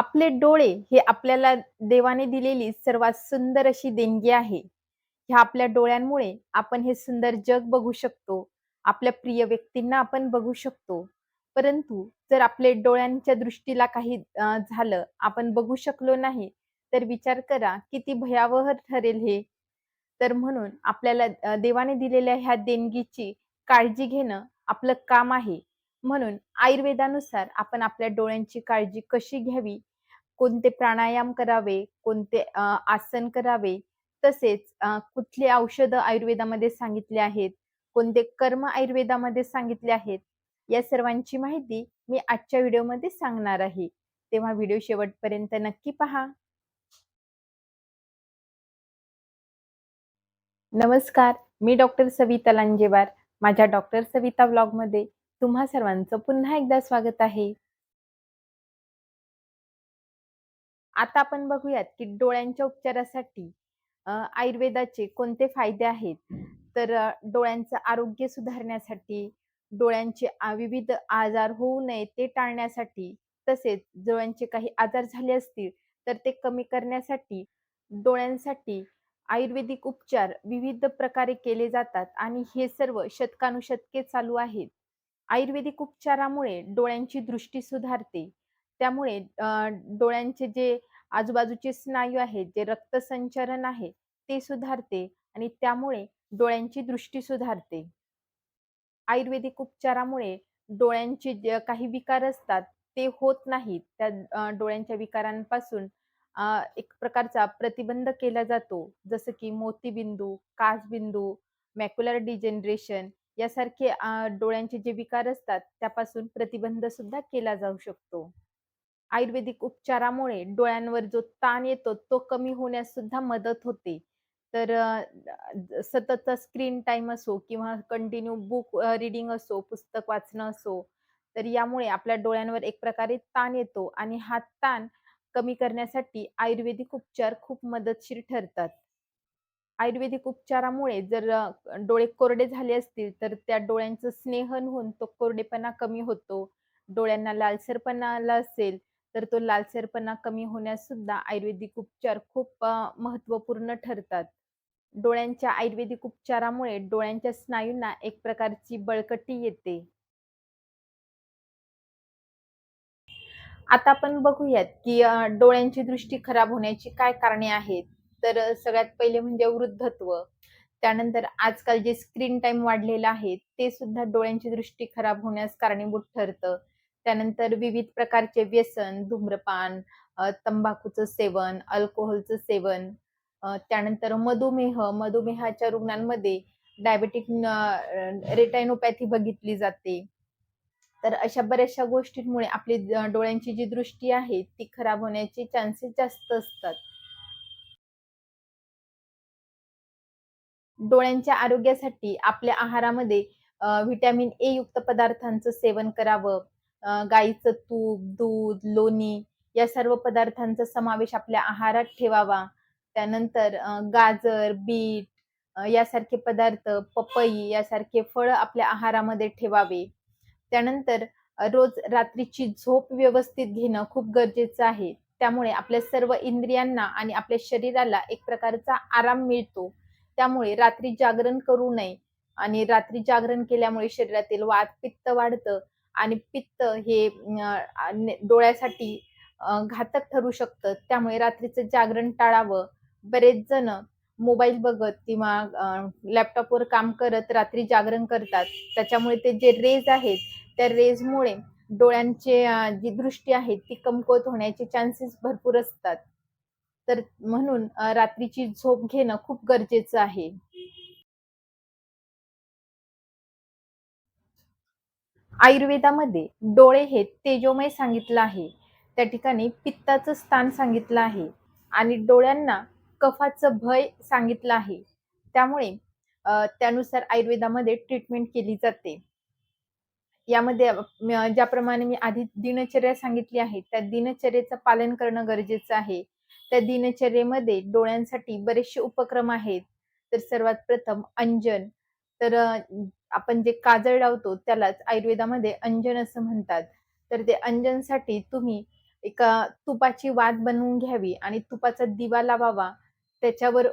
आपले डोळे हे आपल्याला देवाने दिलेली सर्वात सुंदर अशी देणगी आहे. ह्या आपल्या डोळ्यांमुळे आपण हे सुंदर जग बघू शकतो. आपल्या प्रिय व्यक्तींना आपण बघू शकतो. परंतु जर आपले डोळ्यांच्या दृष्टीला काही झालं, आपण बघू शकलो नाही, तर विचार करा किती भयावह ठरेल हे. तर म्हणून आपल्याला देवाने दिलेल्या ह्या देणगीची काळजी घेणं आपलं काम आहे. म्हणून आयुर्वेदानुसार आपण आपल्या डोळ्यांची काळजी कशी घ्यावी, कोणते प्राणायाम करावे, कोणते आसन करावे, तसेच कुठले औषध औषधं आयुर्वेदामध्ये सांगितले आहेत, कोणते कर्म आयुर्वेदामध्ये सांगितले आहेत, या सर्वांची माहिती मी आजच्या व्हिडिओमध्ये सांगणार आहे. तेव्हा व्हिडिओ शेवटपर्यंत नक्की पहा. नमस्कार, मी डॉक्टर सविता लांजेवार. माझ्या डॉक्टर सविता ब्लॉगमध्ये तुम्हा सर्वांचं पुन्हा एकदा स्वागत आहे. आता आपण बघूयात की डोळ्यांच्या उपचारासाठी आयुर्वेदाचे कोणते फायदे आहेत. तर डोळ्यांचं आरोग्य सुधारण्यासाठी, डोळ्यांचे आ विविध आजार होऊ नये ते टाळण्यासाठी, तसेच डोळ्यांचे काही आजार झाले असतील, तर ते कमी करण्यासाठी, डोळ्यांसाठी आयुर्वेदिक उपचार विविध प्रकारे केले जातात आणि हे सर्व शतकानुशतके चालू आहेत. आयुर्वेदिक उपचारामुळे डोळ्यांची दृष्टी सुधारते. त्यामुळे डोळ्यांचे जे आजूबाजूचे स्नायू आहेत, जे रक्तसंचरण आहे, ते सुधारते आणि त्यामुळे डोळ्यांची दृष्टी सुधारते. आयुर्वेदिक उपचारामुळे डोळ्यांचे जे काही विकार असतात, ते होत नाहीत. त्या डोळ्यांच्या विकारांपासून एक प्रकारचा प्रतिबंध केला जातो. जसं की मोतीबिंदू, काचबिंदू, मॅक्युलर डिजेनरेशन यासारखे डोळ्यांचे जे विकार असतात, त्यापासून प्रतिबंध सुद्धा केला जाऊ शकतो. आयुर्वेदिक उपचारामुळे डोळ्यांवर जो ताण येतो, तो कमी होण्यास सुद्धा मदत होते. तर सततचा स्क्रीन टाईम असो किंवा कंटिन्यू बुक रिडिंग रीडिंग असो, पुस्तक वाचणं असो, तर यामुळे आपल्या डोळ्यांवर एक प्रकारे ताण येतो आणि हा ताण कमी करण्यासाठी आयुर्वेदिक उपचार खूप मदतशीर ठरतात. आयुर्वेदिक उपचारामुळे जर डोळे कोरडे झाले असतील, तर त्या डोळ्यांचं स्नेहन होऊन तो कोरडेपणा कमी होतो. डोळ्यांना लालसरपणा आला असेल, तर तो लालसरपणा कमी होण्यास सुद्धा आयुर्वेदिक उपचार खूप महत्त्वपूर्ण ठरतात. डोळ्यांच्या आयुर्वेदिक उपचारामुळे डोळ्यांच्या स्नायूंना एक प्रकारची बळकटी येते. आता आपण बघूयात, की डोळ्यांची दृष्टी खराब होण्याची काय कारणे आहेत. तर सगळ्यात पहिले म्हणजे वृद्धत्व. त्यानंतर आजकाल जे स्क्रीन टाइम वाढलेला आहे, ते सुद्धा डोळ्यांची दृष्टी खराब होण्यास कारणीभूत ठरतं. त्यानंतर विविध प्रकारचे व्यसन, धूम्रपान, तंबाखूचं सेवन, अल्कोहोलचं सेवन, त्यानंतर मधुमेह, मधुमेहाच्या रुग्णांमध्ये डायबेटिक रेटायनोपॅथी बघितली जाते. तर अशा बऱ्याचशा गोष्टींमुळे आपली डोळ्यांची जी दृष्टी आहे, ती खराब होण्याचे चान्सेस जास्त असतात. डोळ्यांच्या आरोग्यासाठी आपल्या आहारामध्ये व्हिटॅमिन ए युक्त पदार्थांचं सेवन करावं. गाईचं तूप, दूध, लोणी या सर्व पदार्थांचा समावेश आपल्या आहारात ठेवावा. त्यानंतर गाजर, बीट यासारखे पदार्थ, पपई यासारखे फळ आपल्या आहारामध्ये ठेवावे. त्यानंतर रोज रात्रीची झोप व्यवस्थित घेणं खूप गरजेचं आहे. त्यामुळे आपल्या सर्व इंद्रियांना आणि आपल्या शरीराला एक प्रकारचा आराम मिळतो. त्यामुळे रात्री जागरण करू नये आणि रात्री जागरण केल्यामुळे शरीरातील वात, पित्त वाढतं आणि पित्त हे ने डोळ्यासाठी घातक ठरू शकतं. त्यामुळे रात्रीचं जागरण टाळावं. बरेच जण मोबाईल बघत किंवा लॅपटॉपवर काम करत रात्री जागरण करतात. त्याच्यामुळे ते जे रेज आहेत, त्या रेजमुळे डोळ्यांचे जी दृष्टी आहे ती कमकुवत होण्याचे चान्सेस भरपूर असतात. तर म्हणून रात्रीची झोप घेणं खूप गरजेचं आहे. आयुर्वेदामध्ये डोळे हे तेजोमय सांगितलं आहे. त्या ठिकाणी पित्ताचं स्थान सांगितलं आहे आणि डोळ्यांना कफाचं भय सांगितलं आहे. त्यामुळे त्यानुसार आयुर्वेदामध्ये ट्रीटमेंट केली जाते. यामध्ये ज्याप्रमाणे मी आधी दिनचर्या सांगितली आहे, त्या दिनचर्येचं पालन करणं गरजेचं आहे. त्या दिनचर्येमध्ये डोळ्यांसाठी बरेचसे उपक्रम आहेत. तर सर्वात प्रथम अंजन. तर आपण जे काजळ लावतो त्यालाच आयुर्वेदामध्ये अंजन असं म्हणतात. तर ते अंजनसाठी तुम्ही एका तुपाची वात बनवून घ्यावी आणि तुपाचा दिवा लावावा. त्याच्यावर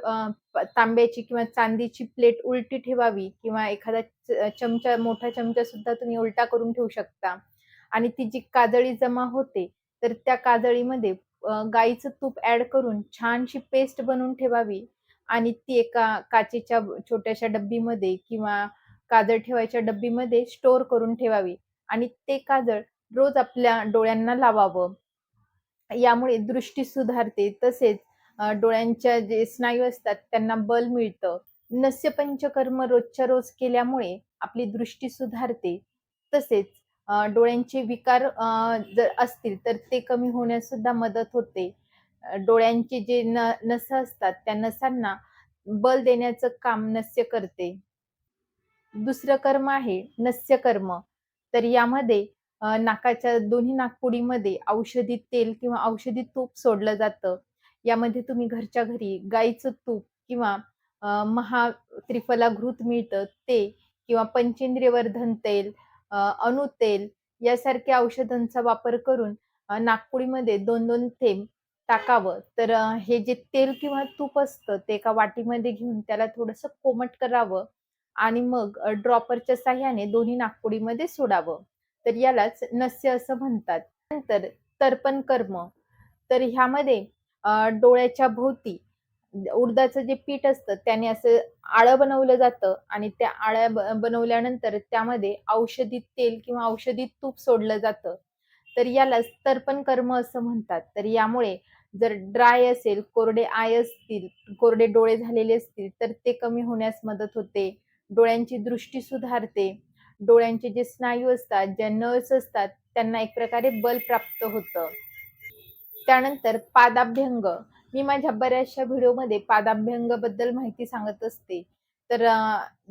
तांब्याची किंवा चांदीची प्लेट उलटी ठेवावी किंवा एखादा च चमचा मोठा चमचा सुद्धा तुम्ही उलटा करून ठेवू शकता आणि ती जी काजळी जमा होते, तर त्या काजळीमध्ये गाईचं तूप ॲड करून छानशी पेस्ट बनवून ठेवावी आणि ती एका काचेच्या छोट्याशा डब्बीमध्ये किंवा काजळ ठेवायच्या डब्बीमध्ये स्टोअर करून ठेवावी आणि ते काजळ रोज आपल्या डोळ्यांना लावावं. यामुळे दृष्टी सुधारते. तसेच डोळ्यांच्या जे स्नायू असतात त्यांना बल मिळतं. नस्य पंचकर्म रोजच्या रोज केल्यामुळे आपली दृष्टी सुधारते. तसेच डोळ्यांचे विकार जर असतील तर ते कमी होण्यास सुद्धा मदत होते. डोळ्यांचे जे न नस असतात त्या नसांना बल देण्याचं काम नस्य करते. दुसरं कर्म आहे नस्य कर्म. तर यामध्ये नाकाच्या दोन्ही नाकपुडीमध्ये औषधी तेल किंवा औषधी तूप सोडलं जातं. यामध्ये तुम्ही घरच्या घरी गाईचं तूप किंवा महा त्रिफला घृत मिळतं ते किंवा पंचेंद्रियवर्धन तेल, अणुतेल यासारख्या औषधांचा वापर करून नागपुडीमध्ये नाकपुडीमध्ये 2-2 थेंब टाकावं. तर हे जे तेल किंवा तूप असतं ते एका वाटीमध्ये घेऊन त्याला थोडंसं कोमट करावं आणि मग ड्रॉपरच्या साहाय्याने दोन्ही नाकपुडीमध्ये सोडावं. तर यालाच नस्य असं म्हणतात. नंतर तर्पण कर्म. तर ह्यामध्ये डोळ्याच्या भोवती उडदाचं जे पीठ असतं त्याने असं आळं बनवलं जातं आणि त्या आळ्या ब बनवल्यानंतर त्यामध्ये औषधी तेल किंवा औषधी तूप सोडलं जातं. तर यालाच तर्पण कर्म असं म्हणतात. तर यामुळे जर ड्राय असेल, कोरडे आय असतील, कोरडे डोळे झालेले असतील, तर ते कमी होण्यास मदत होते. डोळ्यांची दृष्टी सुधारते. डोळ्यांचे जे स्नायू असतात, ज्या नर्स असतात, त्यांना एक प्रकारे बल प्राप्त होतं. त्यानंतर पादाभ्यंग. मी माझ्या बऱ्याचशा व्हिडिओमध्ये पादाभ्यंगबद्दल माहिती सांगत असते. तर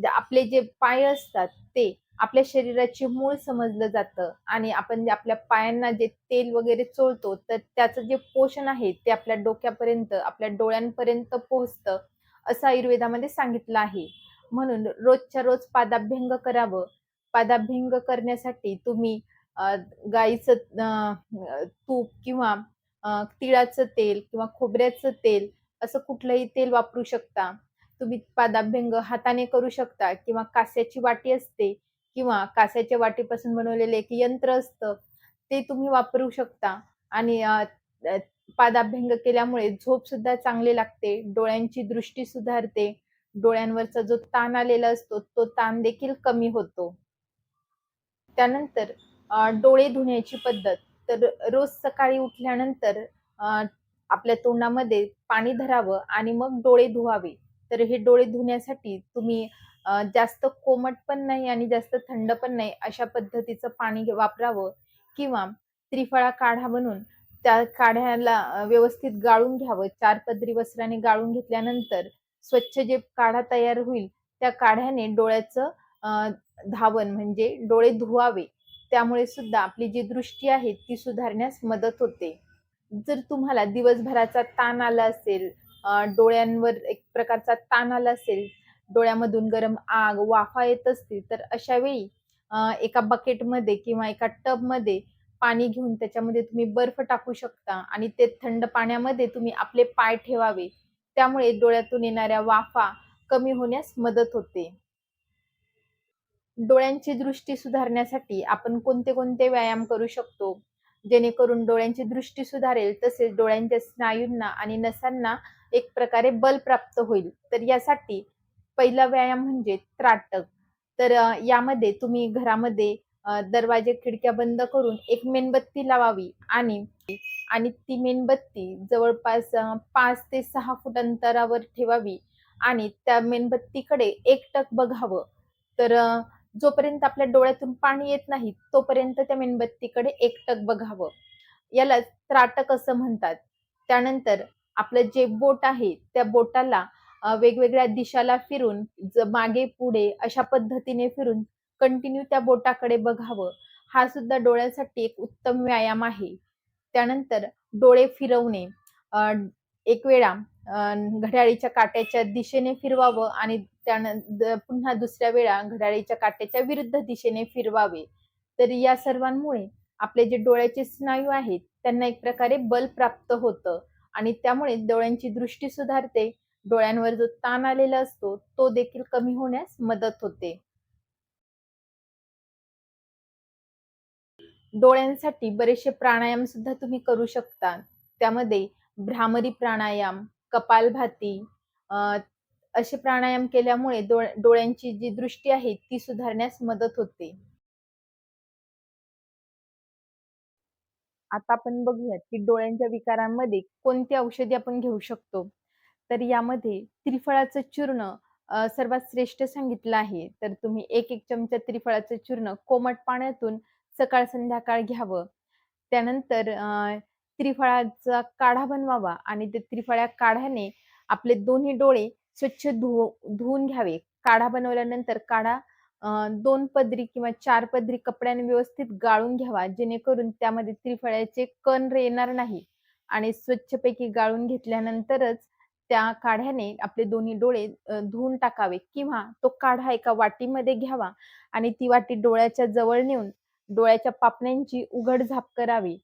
आपले जे पाय असतात ते आपल्या शरीराची मूळ समजलं जातं आणि आपण जे आपल्या पायांना जे तेल वगैरे चोळतो, तर त्याचं जे पोषण आहे ते आपल्या डोक्यापर्यंत, आपल्या डोळ्यांपर्यंत पोहोचतं, असं आयुर्वेदामध्ये सांगितलं आहे. म्हणून रोजच्या रोज पादाभ्यंग करावं. पादाभ्यंग करण्यासाठी तुम्ही गाईचं तूप किंवा तिळाचं तेल किंवा खोबऱ्याचं तेल असं कुठलंही तेल वापरू शकता. तुम्ही पादाभ्यंग हाताने करू शकता किंवा कास्याची वाटी असते किंवा कास्याच्या वाटीपासून बनवलेलं एक यंत्र असतं, ते तुम्ही वापरू शकता आणि पादाभ्यंग केल्यामुळे झोपसुद्धा चांगली लागते, डोळ्यांची दृष्टी सुधारते, डोळ्यांवरचा जो ताण आलेला असतो, तो ताण देखील कमी होतो. त्यानंतर डोळे धुण्याची पद्धत. तर रोज सकाळी उठल्यानंतर आपल्या तोंडामध्ये पाणी धरावं आणि मग डोळे धुवावे. तर हे डोळे धुण्यासाठी तुम्ही जास्त कोमट पण नाही आणि जास्त थंड पण नाही अशा पद्धतीचं पाणी वापरावं किंवा त्रिफळा काढा बनवून त्या काढ्याला व्यवस्थित गाळून घ्यावं. चार पदरी वस्त्राने गाळून घेतल्यानंतर स्वच्छ जे काढा तयार होईल, त्या काढ्याने डोळ्याचं धावन म्हणजे डोळे धुवावे. त्यामुळे सुद्धा आपली जी दृष्टी आहे ती सुधारण्यास मदत होते. जर तुम्हाला दिवसभराचा ताण आला असेल, डोळ्यांवर एक प्रकारचा ताण आला असेल, डोळ्यामधून गरम आग, वाफा येत असतील, तर अशा वेळी एका बकेटमध्ये किंवा एका टबमध्ये पाणी घेऊन त्याच्यामध्ये तुम्ही बर्फ टाकू शकता आणि ते थंड पाण्यामध्ये तुम्ही आपले पाय ठेवावे. त्यामुळे डोळ्यातून येणाऱ्या वाफा कमी होण्यास मदत होते. डोळ्यांची दृष्टी सुधारण्यासाठी आपण कोणते-कोणते व्यायाम करू शकतो, जेणेकरून डोळ्यांची दृष्टी सुधारेल, तसेच डोळ्यांच्या स्नायूंना आणि नसांना एक प्रकारे बल प्राप्त होईल. तर यासाठी पहिला व्यायाम म्हणजे त्राटक. तर यामध्ये तुम्ही घरामध्ये दरवाजे, खिडक्या बंद करून एक मेणबत्ती लावावी आणि आणि ती मेणबत्ती जवळपास पाच ते सहा फूट अंतरावर ठेवावी आणि त्या मेणबत्तीकडे एकटक बघावं. तर जोपर्यंत आपल्या डोळ्यातून पाणी येत नाही, तोपर्यंत त्या मेणबत्तीकडे एकटक बघावं. यालाच त्राटक असं म्हणतात. त्यानंतर आपलं जे बोट आहे, त्या बोटाला वेगवेगळ्या दिशाला फिरून ज मागे-पुढे अशा पद्धतीने फिरून कंटिन्यू त्या बोटाकडे बघावं. हा सुद्धा डोळ्यासाठी एक उत्तम व्यायाम आहे. त्यानंतर डोळे फिरवणे. एक वेळा घड्याळीच्या काट्याच्या दिशेने फिरवावं आणि त्यानंतर पुन्हा दुसऱ्या वेळा घड्याळीच्या काट्याच्या विरुद्ध दिशेने फिरवावे. तर या सर्वांमुळे आपले जे डोळ्याचे स्नायू आहेत, त्यांना एक प्रकारे बल प्राप्त होतं आणि त्यामुळे डोळ्यांची दृष्टी सुधारते. डोळ्यांवर जो ताण आलेला असतो, तो देखील कमी होण्यास मदत होते. डोळ्यांसाठी बरेचसे प्राणायाम सुद्धा तुम्ही करू शकता. त्यामध्ये भ्रामरी प्राणायाम, कपालभाती असे प्राणायाम केल्यामुळे डोळ्यांची जी दृष्टी आहे ती सुधारण्यास मदत होते. आता आपण बघूयात, की डोळ्यांच्या विकारांमध्ये कोणती औषधी आपण घेऊ शकतो. तर यामध्ये त्रिफळाचं चूर्ण सर्वात श्रेष्ठ सांगितलं आहे. तर तुम्ही 1-1 चमचा त्रिफळाचं चूर्ण कोमट पाण्यातून सकाळ-संध्याकाळ घ्यावं. त्यानंतर त्रिफळाचा काढा बनवावा आणि ते त्रिफळा काढ्याने आपले दोन्ही डोळे स्वच्छ धुव धुवून घ्यावे. काढा बनवल्यानंतर काढा दोन पदरी किंवा चार पदरी कपड्याने व्यवस्थित गाळून घ्यावा, जेणेकरून त्यामध्ये त्रिफळ्याचे कण येणार नाही आणि स्वच्छपैकी गाळून घेतल्यानंतरच त्या काढ्याने आपले दोन्ही डोळे धुवून टाकावे किंवा तो काढा एका वाटीमध्ये घ्यावा आणि ती वाटी डोळ्याच्या जवळ नेऊन डोळ्याच्या पापण्यांची उघड-झाप करावी.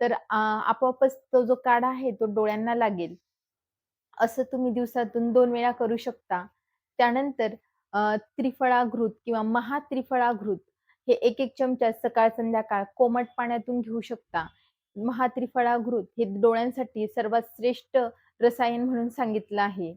तर आपोआपच तो जो काढा आहे तो डोळ्यांना लागेल. असं तुम्ही दिवसातून दोन वेळा करू शकता. त्यानंतर त्रिफळाघृत किंवा महात्रिफळाघृत हे 1-1 चमचा सकाळ-संध्याकाळ कोमट पाण्यातून घेऊ शकता. महात्रिफळाघृत हे डोळ्यांसाठी सर्वात श्रेष्ठ रसायन म्हणून सांगितलं आहे.